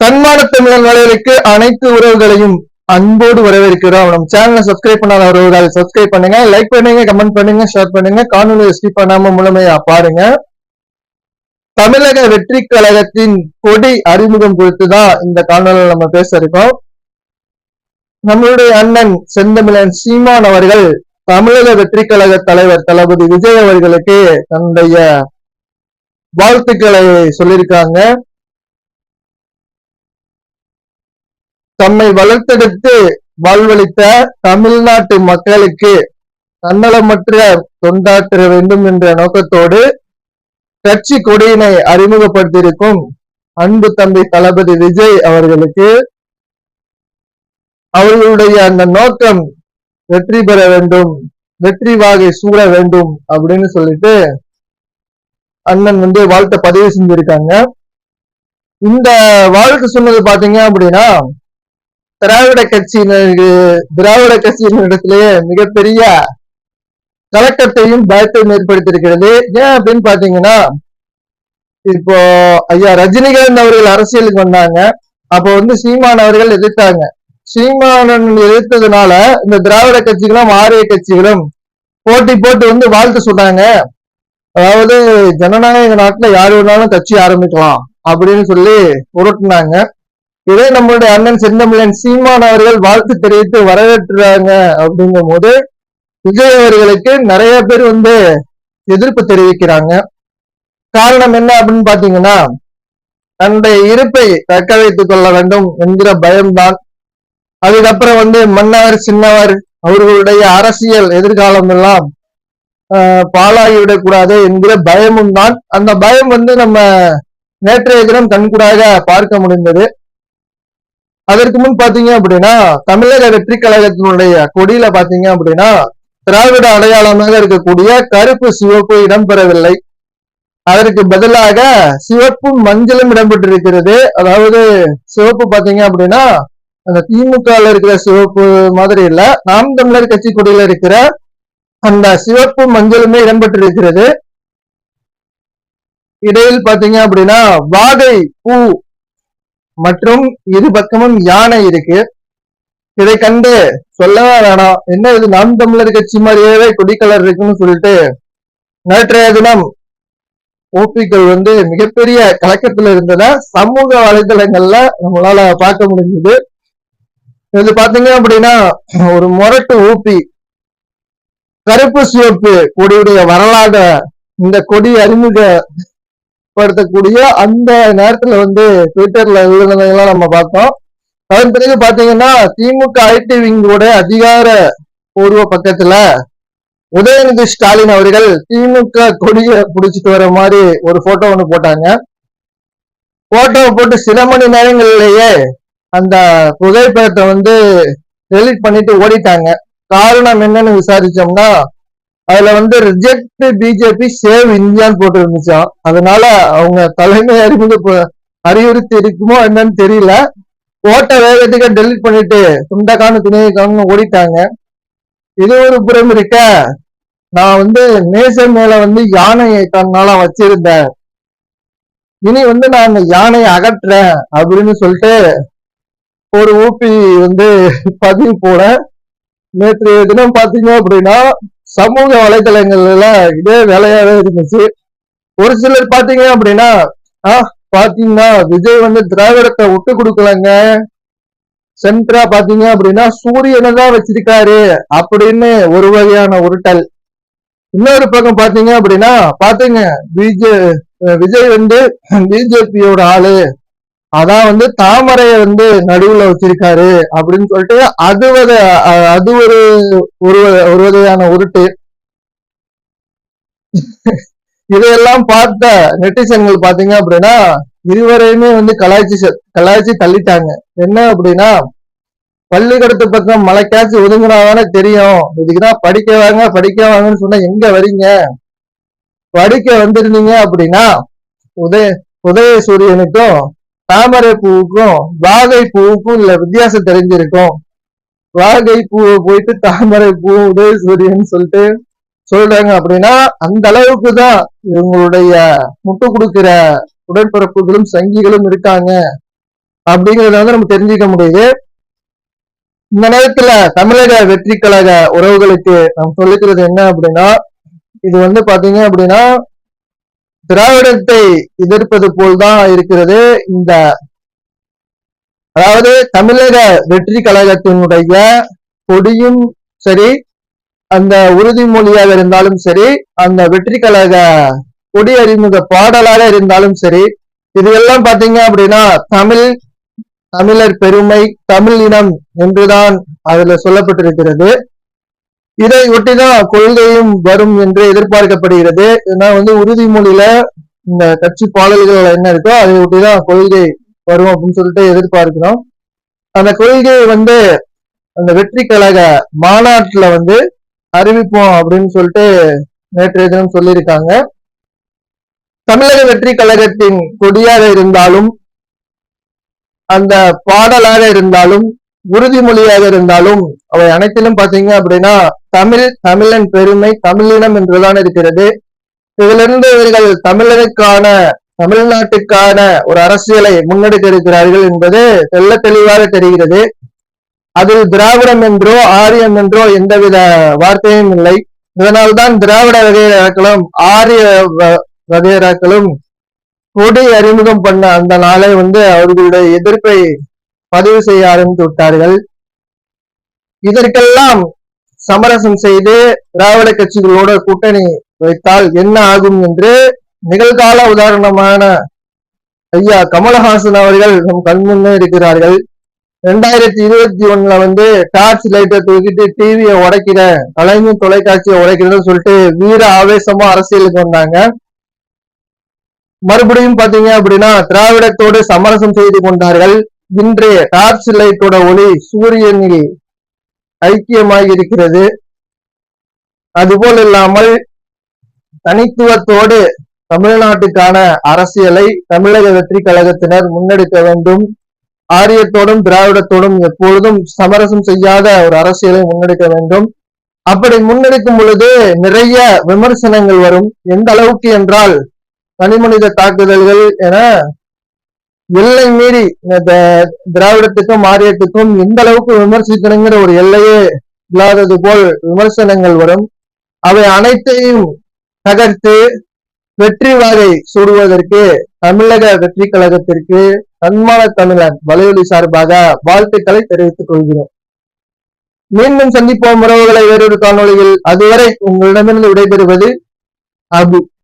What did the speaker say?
தன்மான தமிழன் வலையலுக்கு அனைத்து உறவுகளையும் அன்போடு வரவேற்கிறோம். நம்ம சேனலை சப்ஸ்கிரைப் பண்ணாத உறவுகள் சப்ஸ்கிரைப் பண்ணுங்க. லைக் பண்ணுங்க கமெண்ட் பண்ணுங்க ஷேர் பண்ணுங்க. காணொலியை ஸ்கிப் பண்ணாம முழுமையா பாருங்க. தமிழக வெற்றி கழகத்தின் கொடி அறிமுகம் குறித்து தான் இந்த காணொலியில் நம்ம பேச இருக்கோம். நம்மளுடைய அண்ணன் செந்தமிழன் சீமான் அவர்கள் தமிழக வெற்றி கழக தலைவர் தளபதி விஜய் அவர்களுக்கு தன்னுடைய வாழ்த்துக்களை சொல்லியிருக்காங்க. தம்மை வளர்த்தெடுத்து வாழ்வளித்த தமிழ்நாட்டு மக்களுக்கு தன்னலமற்ற தொண்டாற்ற வேண்டும் என்ற நோக்கத்தோடு கட்சி கொடியினை அறிமுகப்படுத்தியிருக்கும் அன்பு தம்பி தளபதி விஜய் அவர்களுக்கு அவர்களுடைய அந்த நோக்கம் வெற்றி பெற வேண்டும் வெற்றி வாகை சூட வேண்டும் அப்படின்னு சொல்லிட்டு அண்ணன் வந்து வாழ்த்தை பதிவு செஞ்சிருக்காங்க. இந்த வாழ்த்து சொன்னது பாத்தீங்க அப்படின்னா திராவிட கட்சியினருக்கு திராவிட கட்சியினரிடத்திலேயே மிகப்பெரிய கலக்கத்தையும் பயத்தையும் ஏற்படுத்தியிருக்கிறது. ஏன் அப்படின்னு பாத்தீங்கன்னா இப்போ ஐயா ரஜினிகாந்த் அவர்கள் அரசியலுக்கு வந்தாங்க. அப்போ வந்து சீமான் அவர்கள் எதிர்த்தாங்க. சீமானன் எதிர்த்ததுனால இந்த திராவிட கட்சிகளும் ஆரிய கட்சிகளும் போட்டி போட்டு வந்து வாழ்த்து சொன்னாங்க. அதாவது ஜனநாயக நாட்டுல யார் வேணாலும் கட்சி ஆரம்பிக்கலாம் அப்படின்னு சொல்லி உருட்டுனாங்க. இதே நம்மளுடைய அண்ணன் செந்தமிழன் சீமான் அவர்கள் வாழ்த்து தெரிவித்து வரவேற்றுறாங்க அப்படிங்கும் போது விஜய் அவர்களுக்கு நிறைய பேர் வந்து எதிர்ப்பு தெரிவிக்கிறாங்க. காரணம் என்ன அப்படின்னு பாத்தீங்கன்னா தன்னுடைய இருப்பை தக்க வைத்துக் கொள்ள வேண்டும் என்கிற பயம்தான். அதுக்கப்புறம் வந்து மன்னவர் சின்னவர் அவர்களுடைய அரசியல் எதிர்காலம் எல்லாம் பாழாகிவிடக்கூடாது என்கிற பயமும் தான் அந்த பயம் வந்து நம்ம நேற்றைய தினம் கண்கூடாக பார்க்க முடிந்தது. அதற்கு முன் பாத்தீங்க அப்படின்னா தமிழக வெற்றி கழகத்தினுடைய கொடியில பாத்தீங்க அப்படின்னா திராவிட அடையாளமாக இருக்கக்கூடிய கருப்பு சிவப்பு இடம்பெறவில்லை. அதற்கு பதிலாக சிவப்பும் மஞ்சளும் இடம்பெற்றிருக்கிறது. அதாவது சிவப்பு பாத்தீங்க அப்படின்னா அந்த திமுக இருக்கிற சிவப்பு மாதிரி இல்ல. நாம் தமிழர் கட்சி கொடியில இருக்கிற அந்த சிவப்பு மஞ்சளுமே இடம்பெற்றிருக்கிறது. இடையில் பாத்தீங்க அப்படின்னா வாகை பூ மற்றும் இரு பக்கமும் யானை இருக்கு. இதை கண்டு சொல்லவே வேணாம் என்ன இது நாம் தமிழர் கட்சி மாதிரியே கொடி கலர் இருக்குன்னு சொல்லிட்டு நேற்றைய தினம் ஓபிக்கள் வந்து மிகப்பெரிய கலக்கத்துல இருந்ததா சமூக வலைதளங்கள்ல நம்மளால பார்க்க முடிஞ்சது. இது பாத்தீங்க அப்படின்னா ஒரு முரட்டு ஊப்பி கருப்பு சிவப்பு கொடியுடைய வரலாறு இந்த கொடி அறிமுக படுத்தக்கூடிய அந்த நேரத்துல வந்து ட்விட்டர்ல எழுதுனதெல்லாம் நம்ம பார்த்தோம். அதன் பிறகு பாத்தீங்கன்னா திமுக ஐடி விங்கோட அதிகார பூர்வ பக்கத்துல உதயநிதி ஸ்டாலின் அவர்கள் திமுக கொடியை புடிச்சிட்டு வர மாதிரி ஒரு போட்டோ ஒண்ணு போட்டாங்க. போட்டோவை போட்டு சில மணி நேரங்களிலேயே அந்த புகைப்படத்தை வந்து டெலிட் பண்ணிட்டு ஓடிட்டாங்க. காரணம் என்னன்னு விசாரிச்சோம்னா அதுல வந்து ரிஜெக்ட் பிஜேபி சேவ் இந்தியான்னு போட்டு இருந்துச்சாம் அதனால அவங்க தலைமை அறிமுக அறிவுறுத்தி இருக்குமோ என்னன்னு தெரியல. ஓட்ட வேகத்துக்கு டெலிட் பண்ணிட்டு துண்டக்கான துணியக்கான ஓடிட்டாங்க. இது ஒரு புறம் இருக்க. நான் வந்து நேசம் மேல வந்து யானையை தன்னால வச்சிருந்தேன். இனி வந்து நான் அந்த யானையை அகற்றுறேன் அப்படின்னு சொல்லிட்டு ஒரு ஊப்பி வந்து பதிவு போல நேற்று தினம் பார்த்தீங்க அப்படின்னா சமூக வலைதளங்கள்ல இதே வேலையாவே இருந்துச்சு. ஒரு சிலர் பாத்தீங்க அப்படின்னா ஆஹ் பாத்தீங்கன்னா விஜய் வந்து திராவிடத்தை விட்டு கொடுக்கலங்க. சென்ட்ரா பாத்தீங்க அப்படின்னா சூரியனை தான் வச்சிருக்காரு அப்படின்னு ஒரு வகையான உருட்டல். இன்னொரு பக்கம் பாத்தீங்க அப்படின்னா பாத்துங்க பிஜே விஜய் வந்து பிஜேபியோட ஆளு. அதான் வந்து தாமரைய வந்து நடுவுல வச்சிருக்காரு அப்படின்னு சொல்லிட்டு அது அது ஒரு ஒரு வகையான உருட்டு. இதையெல்லாம் பார்த்த நெட்டிசன்கள் பாத்தீங்க அப்படின்னா இருவரையுமே வந்து கலாய்ச்சி கலாய்ச்சி தள்ளிட்டாங்க. என்ன அப்படின்னா பள்ளிக்கூடத்து பக்கம் மலைக்காச்சு ஒதுங்கினாதானே தெரியும். இதுக்குதான் படிக்க வாங்க படிக்க வாங்கன்னு சொன்னா எங்க வரீங்க? படிக்க வந்திருந்தீங்க அப்படின்னா உதய உதய சூரியனுக்கும் தாமரை பூவுக்கும் வாகை பூவுக்கும் இல்ல வித்தியாசம் தெரிஞ்சிருக்கும். வாகை பூவை போயிட்டு தாமரை பூ உதயசூரியன் சொல்லிட்டு சொல்றாங்க அப்படின்னா அந்த அளவுக்கு தான் இவங்களுடைய முட்டு கொடுக்கிற உடற்பரப்புகளும் சங்கிகளும் இருக்காங்க. அப்படிங்கறத வந்து நம்ம தெரிஞ்சுக்க முடியுது. இந்த நேரத்துல தமிழக வெற்றி கழக உறவுகளுக்கு நம்ம சொல்லிக்கிறது என்ன அப்படின்னா இது வந்து பாத்தீங்க அப்படின்னா திராவிடத்தை எதிர்ப்பது போல்தான் இருக்கிறது இந்த அதாவது தமிழக வெற்றி கழகத்தினுடைய கொடியும் சரி அந்த உறுதிமொழியாக இருந்தாலும் சரி அந்த வெற்றி கழக கொடி அறிமுக பாடலாக இருந்தாலும் சரி இது எல்லாம் பாத்தீங்க அப்படின்னா தமிழ் தமிழர் பெருமை தமிழ் இனம் என்றுதான் அதுல சொல்லப்பட்டிருக்கிறது. இதை ஒட்டிதான் கொள்கையும் வரும் என்று எதிர்பார்க்கப்படுகிறது. ஏன்னா வந்து உறுதிமொழியில இந்த கட்சி பாடல்கள் என்ன இருக்கோ அதை ஒட்டிதான் கொள்கை வரும் அப்படின்னு சொல்லிட்டு எதிர்பார்க்கிறோம். அந்த கொள்கையை வந்து அந்த வெற்றி கழக மாநாட்டுல வந்து அறிவிப்போம் அப்படின்னு சொல்லிட்டு நேற்றைய தினம் சொல்லியிருக்காங்க. தமிழக வெற்றி கழகத்தின் கொடியாக இருந்தாலும் அந்த பாடலாக இருந்தாலும் உறுதிமொழியாக இருந்தாலும் அவை அனைத்திலும் பாத்தீங்க அப்படின்னா தமிழ் தமிழன் பெருமை தமிழினம் என்றுதான் இருக்கிறது. இதிலிருந்து இவர்கள் தமிழனுக்கான தமிழ்நாட்டுக்கான ஒரு அரசியலை முன்னெடுக்க இருக்கிறார்கள் என்பது தெல்ல தெளிவாக தெரிகிறது. அதில் திராவிடம் என்றோ ஆரியம் என்றோ எந்தவித வார்த்தையும் இல்லை. இதனால்தான் திராவிட வகையராக்களும் ஆரிய வ- வகையராக்களும் கொடி அறிமுகம் பண்ண அந்த நாளை வந்து அவர்களுடைய எதிர்ப்பை பதிவு செய்ய ஆரம்பித்து விட்டார்கள். இதற்கெல்லாம் சமரசம் செய்து திராவிட கட்சிகளோட கூட்டணி வைத்தால் என்ன ஆகும் என்று நிகழ்கால உதாரணமான ஐயா கமலஹாசன் அவர்கள் நம் கண்முன்னே இருக்கிறார்கள். ரெண்டாயிரத்தி இருபத்தி ஒண்ணுல வந்து டார்ச் லைட்டை தூக்கிட்டு டிவியை உடைக்கிற கலைஞர் தொலைக்காட்சியை உடைக்கிறதுன்னு சொல்லிட்டு வீர ஆவேசமா அரசியலுக்கு வந்தாங்க. மறுபடியும் பாத்தீங்க அப்படின்னா திராவிடத்தோடு சமரசம் செய்து கொண்டார்கள். இன்றைய டார்ச் லைட்டோட ஒளி சூரியனில் ஐக்கியமாக இருக்கிறது அதுபோல் இல்லாமல் தனித்துவத்தோடு தமிழ்நாட்டுக்கான அரசியலை தமிழக வெற்றி கழகத்தினர் முன்னெடுக்க வேண்டும். ஆரியத்தோடும் திராவிடத்தோடும் எப்பொழுதும் சமரசம் செய்யாத ஒரு அரசியலை முன்னெடுக்க வேண்டும். அப்படி முன்னெடுக்கும் பொழுது நிறைய விமர்சனங்கள் வரும். எந்த அளவுக்கு என்றால் தனிமனித தாக்குதல்கள் என எல்லை மீறி இந்த த- திராவிடத்துக்கும் ஆரியத்துக்கும் எந்த அளவுக்கு விமர்சிக்கணுங்கிற ஒரு எல்லையே இல்லாதது போல் விமர்சனங்கள் வரும். அவை அனைத்தையும் தகர்த்து வெற்றி வாகை சூடுவதற்கு தமிழக வெற்றி கழகத்திற்கு தன்மான தமிழன் வலையொலி சார்பாக வாழ்த்துக்களை தெரிவித்துக் கொள்கிறோம். மீண்டும் சந்திப்போம் உறவுகளை வேறொரு காணொலியில் அதுவரை உங்களிடமிருந்து விடைபெறுவது அபு.